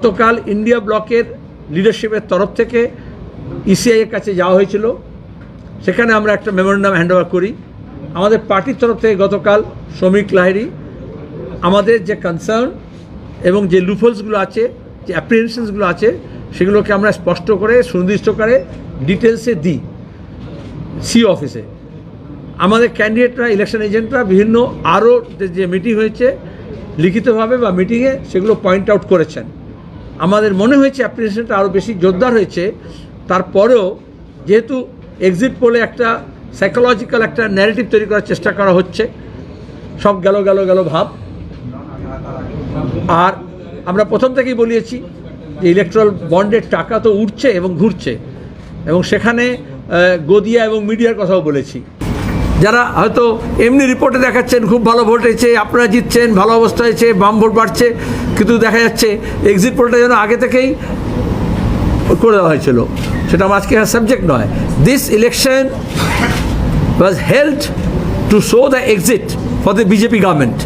গতকাল ইন্ডিয়া ব্লকের লিডারশিপের তরফ থেকে ইসিআইয়ের কাছে যাওয়া হয়েছিল। সেখানে আমরা একটা মেমোরেন্ডাম হ্যান্ডওভার করি। আমাদের পার্টির তরফ থেকে গতকাল শ্রমিক লাহিড়ি, আমাদের যে কনসার্ন এবং যে লুফলসগুলো আছে, যে অ্যাপ্রিহেনশনসগুলো আছে, সেগুলোকে আমরা স্পষ্ট করে, সুনির্দিষ্ট করে ডিটেলসে দিই সি অফিসে আমাদের ক্যান্ডিডেটরা ইলেকশন এজেন্টরা বিভিন্ন আরও যে মিটিং হয়েছে, লিখিতভাবে বা মিটিংয়ে সেগুলো পয়েন্ট আউট করেছেন। আমাদের মনে হয়েছে অ্যাপ্লিকেশনটা আরও বেশি জোরদার হয়েছে। তারপরেও যেহেতু এক্সিট পোলে একটা সাইকোলজিক্যাল একটা ন্যারেটিভ তৈরি করার চেষ্টা করা হচ্ছে, সব গেল গেল গেল ভাব। আর আমরা প্রথম থেকেই বলিয়েছি যে ইলেকট্রাল বন্ডের টাকা তো উঠছে এবং ঘুরছে। এবং সেখানে গদিয়া এবং মিডিয়ার কথাও বলেছি। যারা হয়তো এমনি রিপোর্টে দেখাচ্ছেন, খুব ভালো ভোট হয়েছে, আপনারা জিতছেন, ভালো অবস্থা হয়েছে, বাম ভোট বাড়ছে, কিন্তু দেখা যাচ্ছে এক্সিট পোলটা যেন আগে থেকেই করে দেওয়া হয়েছিল। সেটা আমার আজকে সাবজেক্ট নয়। This election was held to show the exit for the BJP government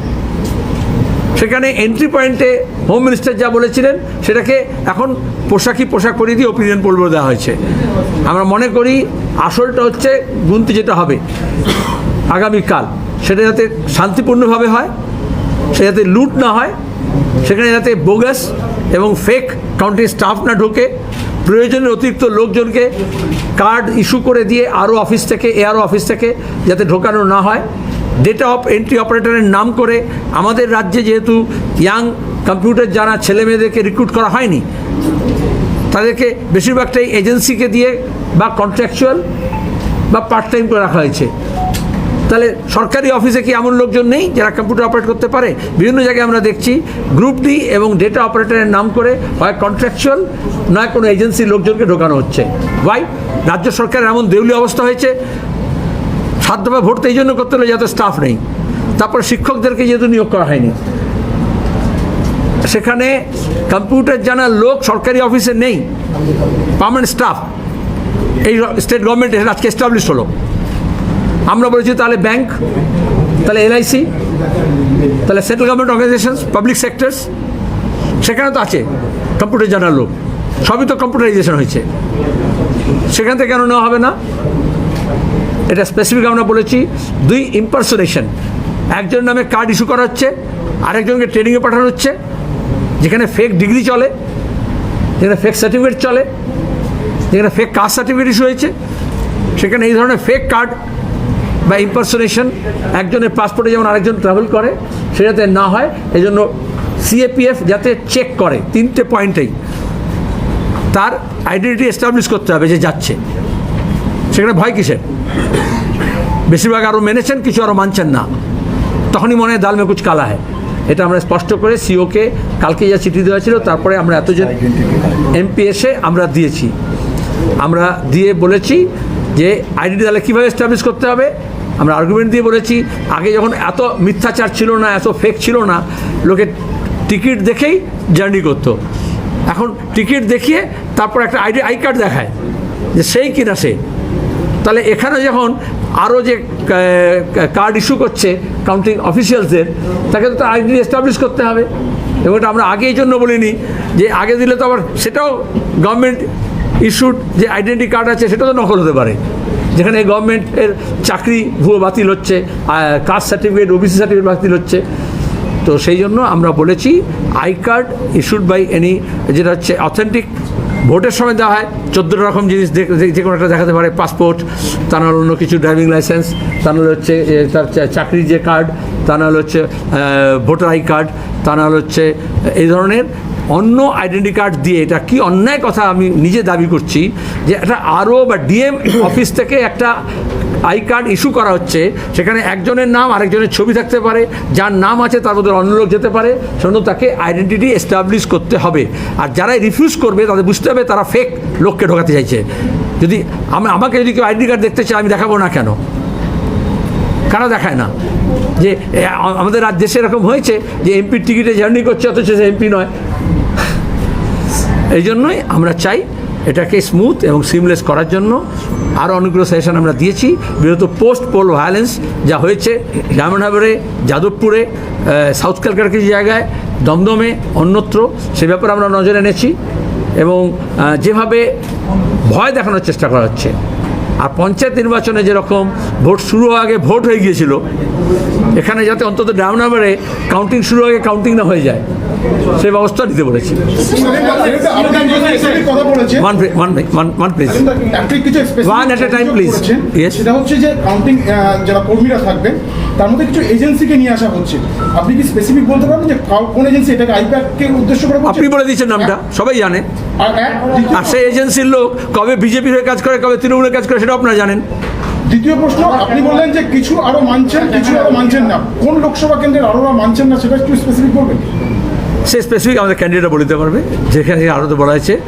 সেখানে এন্ট্রি পয়েন্টে হোম মিনিস্টার যা বলেছিলেন, সেটাকে এখন পোশাকি পোশাক পরিয়ে দিয়ে ওপিনিয়ন পোল দেওয়া হয়েছে। আমরা মনে করি আসলটা হচ্ছে গুনতি যেটা হবে আগামীকাল, সেটা যাতে শান্তিপূর্ণভাবে হয়, সে যাতে লুট না হয়, সেখানে যাতে বোগাস এবং ফেক কাউন্টিং স্টাফ না ঢোকে, প্রয়োজনের অতিরিক্ত লোকজনকে কার্ড ইস্যু করে দিয়ে আরও অফিস থেকে এআরও অফিস থেকে যাতে ঢোকানো না হয়। ডেটা অফ এন্ট্রি অপারেটরের নাম করে আমাদের রাজ্যে যেহেতু ইয়াং কম্পিউটার জানা ছেলে মেয়েদেরকে রিক্রুট করা হয়নি, তাদেরকে বেশিরভাগটাই এজেন্সিকে দিয়ে বা কন্ট্রাকচুয়াল বা পার্ট টাইম করে রাখা হয়েছে। তাহলে সরকারি অফিসে কি এমন লোকজন নেই যারা কম্পিউটার অপারেট করতে পারে? বিভিন্ন জায়গায় আমরা দেখছি গ্রুপ ডি এবং ডেটা অপারেটরের নাম করে হয় কন্ট্রাকচুয়াল নয় কোনো এজেন্সির লোকজনকে ঢোকানো হচ্ছে। ওয়াই রাজ্য সরকারের এমন দেউলি অবস্থা হয়েছে সাত দফা ভোট এই জন্য করতে হলে, যাতে স্টাফ নেই। তারপর শিক্ষকদেরকে যেহেতু নিয়োগ করা হয়নি। সেখানে কম্পিউটার জানার লোক সরকারি অফিসে নেই পার্মানেন্ট স্টাফ এই স্টেট গভর্নমেন্ট আজকে এস্টাবলিশ হলো। আমরা বলেছি তাহলে ব্যাংক তাহলে এলআইসি তাহলে central government organisations public sectors সেখানে তো আছে কম্পিউটার জানার লোক। সবই তো কম্পিউটারাইজেশন হয়েছে। সেখান থেকে কেন নেওয়া হবে না? এটা স্পেসিফিক আমরা বলেছি, দুই ইম্পারসোনেশন একজনের নামে কার্ড ইস্যু করা হচ্ছে আরেকজনকে ট্রেনিংয়ে পাঠানো হচ্ছে, যেখানে ফেক ডিগ্রি চলে, যেখানে ফেক সার্টিফিকেট চলে, যেখানে ফেক কাস্ট সার্টিফিকেট ইস্যু হয়েছে, সেখানে এই ধরনের ফেক কার্ড বা ইম্পারসোনেশন একজনের পাসপোর্টে যেমন আরেকজন ট্রাভেল করে, সেটাতে না হয় এই জন্য সিএপিএফ যাতে চেক করে, তিনটে পয়েন্টেই তার আইডেন্টিটি এস্টাবলিশ করতে হবে যে যাচ্ছে। সেখানে ভয় কিসের? বেশিরভাগ আরও মেনেছেন, কিছু আরও মানছেন না। তখনই মনে হয় দাল মে কুচ কালা হয় এটা আমরা স্পষ্ট করে সিওকে কালকে যা চিঠি দেওয়া ছিল, তারপরে আমরা এতজন এমপি এসে আমরা দিয়েছি। আমরা দিয়ে বলেছি যে আইডেন্টি তাহলে কীভাবে এস্টাবলিশ করতে হবে? আমরা আর্গুমেন্ট দিয়ে বলেছি, আগে যখন এত মিথ্যাচার ছিল না, এত ফেক ছিল না, লোকে টিকিট দেখেই জার্নি করতো। এখন টিকিট দেখিয়ে তারপর একটা আইডি, আই কার্ড দেখায় যে সেই কিনা সে। তাহলে এখানে যখন আরও যে কার্ড ইস্যু করছে কাউন্টিং অফিসিয়ালসদের তাকে তো আইডেন্টি এস্টাবলিশ করতে হবে। এবং এটা আমরা আগে এই জন্য বলিনি যে আগে দিলে তো আবার সেটাও গভর্নমেন্ট ইস্যুড যে আইডেন্টি কার্ড আছে, সেটা তো নকল হতে পারে। যেখানে গভর্নমেন্টের চাকরি ভুয়ো বাতিল হচ্ছে কাস্ট সার্টিফিকেট ওবিসি সার্টিফিকেট বাতিল হচ্ছে। তো সেই জন্য আমরা বলেছি I card issued by any যেটা হচ্ছে অথেন্টিক ভোটের সময় দেওয়া হয় চোদ্দ রকম জিনিস যে কোনো একটা দেখাতে পারে, পাসপোর্ট, তা নাহলে অন্য কিছু, ড্রাইভিং লাইসেন্স, তা নাহলে হচ্ছে তার চাকরির যে কার্ড তা নাহলে হচ্ছে ভোটার আই কার্ড তা নাহলে হচ্ছে এই ধরনের অন্য আইডেন্টি কার্ড দিয়ে এটা কি অন্যায় কথা আমি নিজে দাবি করছি, যে একটা আরও বা ডিএম অফিস থেকে একটা আই কার্ড ইস্যু করা হচ্ছে, সেখানে একজনের নাম আরেকজনের ছবি থাকতে পারে, যার নাম আছে তার মধ্যে অন্য লোক যেতে পারে, সেজন্য তাকে আইডেন্টিটি এস্টাবলিশ করতে হবে। আর যারাই রিফিউজ করবে, তাদের বুঝতে হবে তারা ফেক লোককে ঢোকাতে চাইছে। যদি আমি, আমাকে যদি কেউ আইডেন্টি কার্ড দেখতে চায়, আমি দেখাবো না কেন? কেন দেখায় না? যে আমাদের রাজ্য দেশে এরকম হয়েছে যে এমপির টিকিটে জার্নি করছে, অথচ সে এমপি নয়। এই জন্যই আমরা চাই এটাকে স্মুথ এবং সিমলেস করার জন্য। আরও অনেকগুলো সেশন আমরা দিয়েছি। বিগত পোস্ট পোল ভায়োলেন্স যা হয়েছে ডায়মন্ড যাদবপুরে সাউথ ক্যালকাটার কিছু জায়গায়, দমদমে অন্যত্র, সে ব্যাপারে আমরা নজর এনেছি এবং যেভাবে ভয় দেখানোর চেষ্টা করা হচ্ছে। আর পঞ্চায়েত নির্বাচনে যেরকম ভোট শুরু আগে ভোট হয়ে গিয়েছিল এখানে যাতে অন্তত ডাউন নাম্বারে কাউন্টিং শুরু হয়ে কাউন্টিং না হয়ে যায়। সেই ব্যবস্থা নিতে বলেছি। প্লিজ। Yes. সেটা হচ্ছে যে কাউন্টিং যারা কর্মীরা তার মধ্যে কিছু এজেন্সিকে নিয়ে আসা হচ্ছে। আপনি কি স্পেসিফিক বলতে পারবেন যে কোন এজেন্সি এটাকে আইপ্যাককে উদ্দেশ্য করে আপনি বলে দিচ্ছেন নামটা সবাই জানে। আর আর সেই এজেন্সির লোক কবে বিজেপির হয়ে কাজ করে কবে তৃণমূলের কাজ করে সেটা আপনারা জানেন। দ্বিতীয় প্রশ্ন আপনি বললেন যে কিছু আরও মানছেন কিছু আরও মানছেন না। কোন লোকসভা কেন্দ্রের আরও মানছেন না সেটা একটু স্পেসিফিক বলবেন। সে স্পেসিফিক আমাদের ক্যান্ডিডেটরা বলে দিতে পারবে যেখানে আরও তো বলা হয়েছে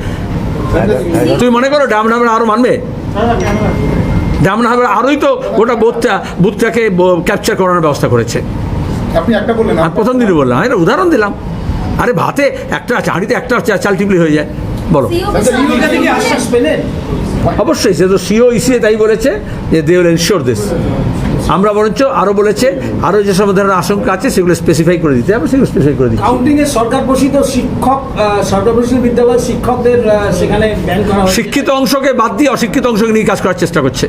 তুমি মনে করো ডাম নামের আরও মানবে? ডাম নামের আরোই তো গোটা বুথটা বুথটাকে ক্যাপচার করানোর ব্যবস্থা করেছে। আপনি একটা বললেন আর প্রথম দিনই বললাম এটা উদাহরণ দিলাম। আরে ভাতে একটা হাঁড়িতে একটা চা- চাল টিপলি হয়ে যায়। বলো। অবশ্যই সে তো সিও ইসিএ তাই বলেছে যে দে উইল এনশিওর দিস আমরা বরঞ্চ আরও বলেছে আরও যে সব ধরনের আশঙ্কা আছে সেগুলো স্পেসিফাই করে দিতে হবে সেগুলো স্পেসিফাই করে দিচ্ছি। কাউন্টিং এ সরকার পোষিত শিক্ষক সরকার পোষিত বিদ্যালয় শিক্ষকদের সেখানে ব্যান করা হয়েছে। শিক্ষিত অংশকে বাদ দিয়ে অশিক্ষিত অংশকে নিয়ে কাজ করার চেষ্টা করছে।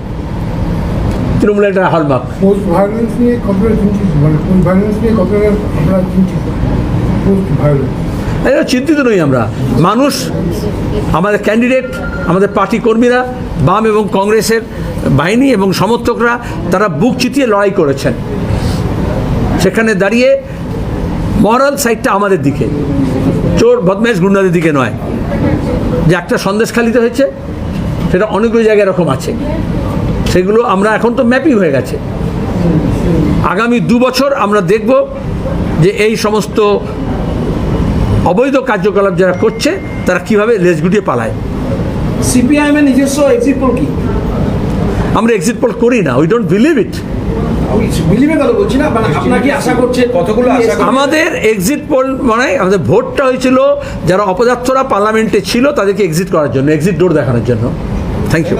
তৃণমূলের একটা হলমার্ক পোস্ট ভায়োলেন্স নিয়ে কতটা চিন্তিত মানে পোস্ট ভায়োলেন্স নিয়ে কতটা আমরা চিন্তিত পোস্ট ভায়োলেন্স এটা চিন্তিত নই আমরা। মানুষ, আমাদের ক্যান্ডিডেট আমাদের পার্টি কর্মীরা, বাম এবং কংগ্রেসের বাহিনী এবং সমর্থকরা, তারা বুক চিতিয়ে লড়াই করেছেন। সেখানে দাঁড়িয়ে মরাল সাইডটা আমাদের দিকে। চোর, বদমাইশ গুন্ডাদের দিকে নয়। যে একটা সন্দেশখালিতে হয়েছে, সেটা অনেকগুলো জায়গায় এরকম আছে। সেগুলো আমরা এখন তো ম্যাপিং হয়ে গেছে। আগামী দু বছর আমরা দেখব যে এই সমস্ত অবৈধ কার্যকলাপ যারা করছে তারা কীভাবে লেজ গুটিয়ে পালায়? সিপিআইএম এর নিজস্ব এক্সিট পোল কি? আমরা এক্সিট পোল করি না উই ডোন্ট বিলিভ ইট আমাদের এক্সিট পোল মানে আমাদের ভোটটা হয়েছিল যারা অপদার্থরা পার্লামেন্টে ছিল তাদেরকে এক্সিট করার জন্য এক্সিট ডোর দেখানোর জন্য। থ্যাংক ইউ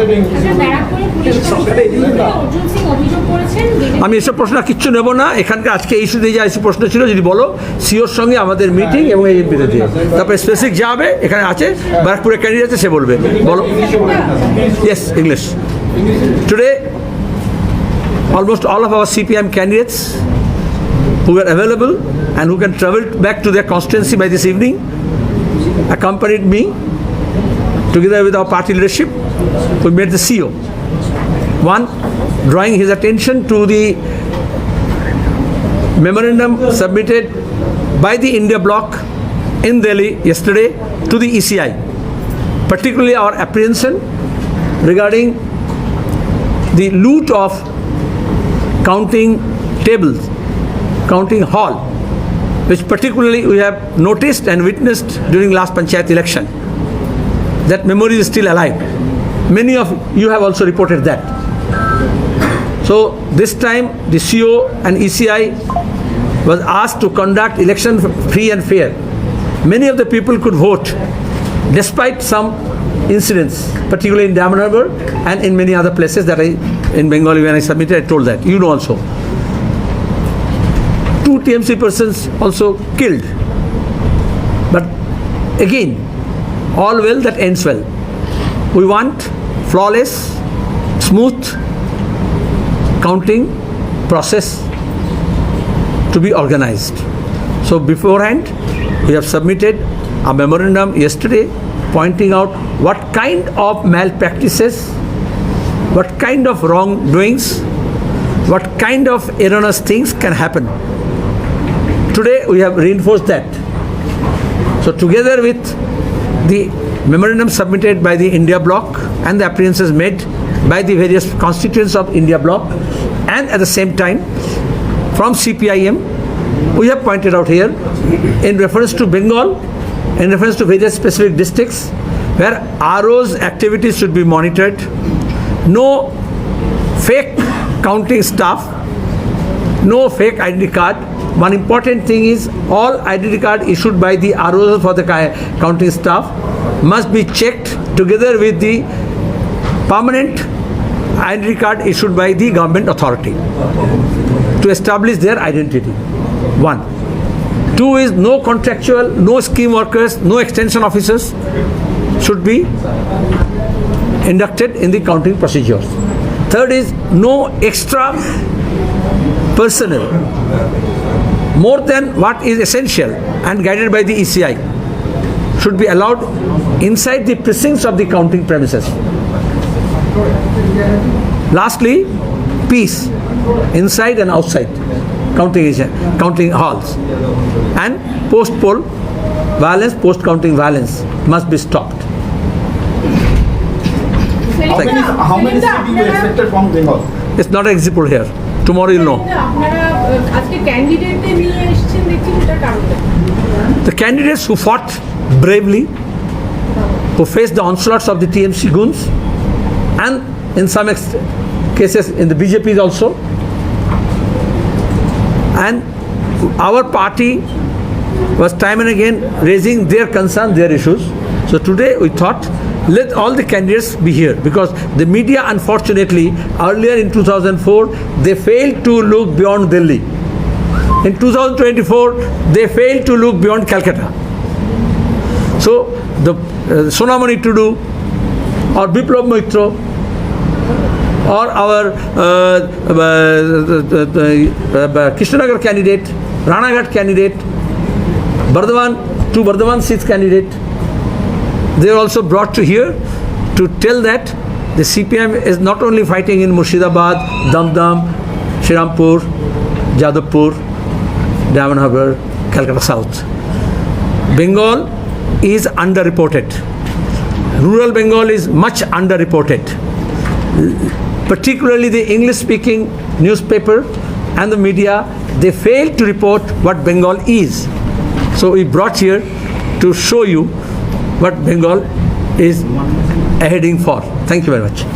আমি এসব প্রশ্ন কিচ্ছু নেব না। এখানকার আজকে ইস্যুতে যে আইসি প্রশ্ন ছিল, যদি বলো, সিওর সঙ্গে আমাদের মিটিং এবং এই বিরুদ্ধে তারপরে স্পেসিফিক যা হবে, এখানে আছে ব্যারাকপুরের ক্যান্ডিডেট আছে, সে বলবে। বলো। Yes English today almost all of our CPM candidates who were available and who can travel back to their constituency by this evening accompanied me together with our party leadership. We met the CEO. One, drawing his attention to the memorandum submitted by the India bloc in Delhi yesterday to the ECI, particularly our apprehension regarding the loot of counting tables, counting hall, which particularly we have noticed and witnessed during last Panchayat election. That memory is still alive. Many of you have also reported that. So this time the CO and ECI was asked to conduct election free and fair. Many of the people could vote despite some incidents, particularly in Daman Harbour and in many other places that I, in Bengali when I submitted, I told that. You know also. Two TMC persons also killed. But again, all well that ends well. We want flawless, smooth counting process to be organized. So beforehand, we have submitted a memorandum yesterday pointing out what kind of malpractices, what kind of wrongdoings, what kind of erroneous things can happen. Today we have reinforced that. So together with the memorandum submitted by the India bloc and the appearances made by the various constituents of India bloc and at the same time from CPIM, we have pointed out here in reference to Bengal, in reference to various specific districts where RO's activities should be monitored, no fake counting staff, no fake ID card. One important thing is all identity card issued by the ROs for the counting staff must be checked together with the permanent identity card issued by the government authority to establish their identity. One. Two is no contractual, no scheme workers, no extension officers should be inducted in the counting procedures. Third is no extra personnel more than what is essential and guided by the ECI should be allowed inside the precincts of the counting premises. Lastly, peace inside and outside counting agent, counting halls and post poll violence, post counting violence must be stopped. How many, how many cities were expected from Bengal? It's not example here. Tomorrow you'll know. The candidates who fought bravely, who faced the onslaughts of the TMC goons, and in some cases in the BJPs also, and our party was time and again raising their concern, their issues. So today we thought let all the candidates be here because the media unfortunately earlier in 2004 they failed to look beyond Delhi. In 2024 they failed to look beyond Calcutta. So the uh, Sonamani Tudu or Biplab Moitra or our uh, uh, uh, Krishnanagar candidate, Ranaghat candidate, Bardhaman, two Bardhaman seats candidate, they are also brought to here to tell that the CPM is not only fighting in Murshidabad, Damdam, Shirampur, Jadavpur, Diamond Harbour, Calcutta South. Bengal is underreported. Rural Bengal is much underreported. Particularly the English speaking newspaper and the media, they fail to report what Bengal is. So we brought here to show you what Bengal is heading for. Thank you very much.